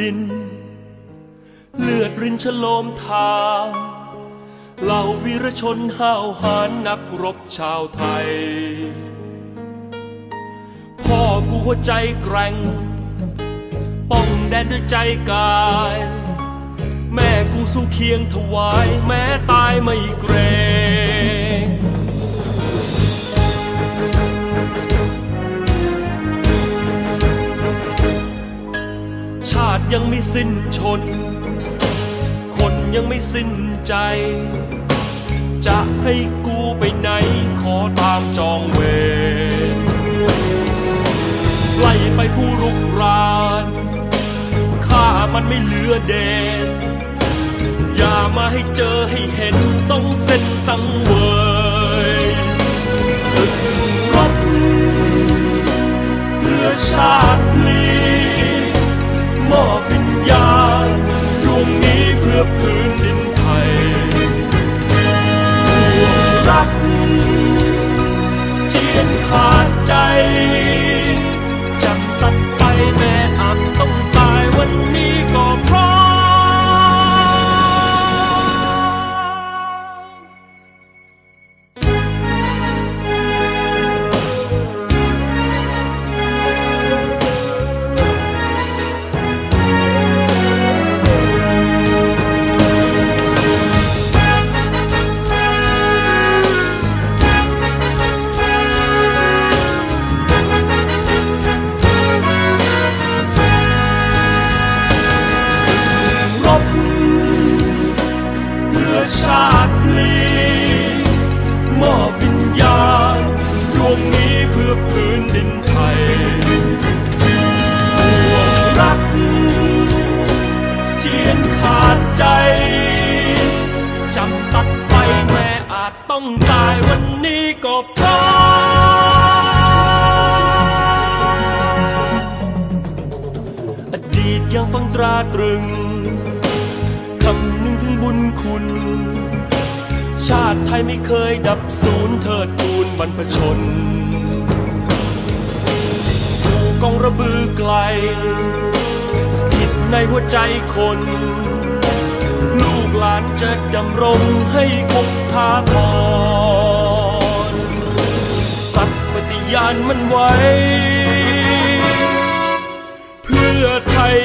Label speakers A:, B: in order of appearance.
A: ดิน เลือดรินชโลมทางเหล่าวีรชนห้าวหาญนักรบชาวไทย พ่อกูหัวใจแกร่ง ป้องแดนด้วยใจกาย แม่กูสู้เคียงถวายแม้ตายไม่เกรง ติยังไม่สิ้นชน คนยังไม่สิ้นใจ จะให้กูไปไหนขอตามจองเวรไล่ไปผู้รุกรานข้ามันไม่เหลือเดนอย่ามาให้เจอให้เห็นต้องเส้นสังเวยศึกรบ พื้นดินไทยรัก ชาตินี้มอบวิญญาณดวงนี้เพื่อพื้นดินไทยห่วงรัก เจียนขาดใจจำตัดไปแม่อาจต้องตายวันนี้ก็เพราะอดีตยังฟังตราตรึงคำนึงถึงุญคุณ ชาติไทยไม่เคยดับศูนย์เถิดทูนบรรพชนผูกองระบือไกลสถิตในหัวใจคน ลูกหลานจะดำรงให้คงสถาพรสัตย์ปฏิญาณมันไว้ เพื่อไทย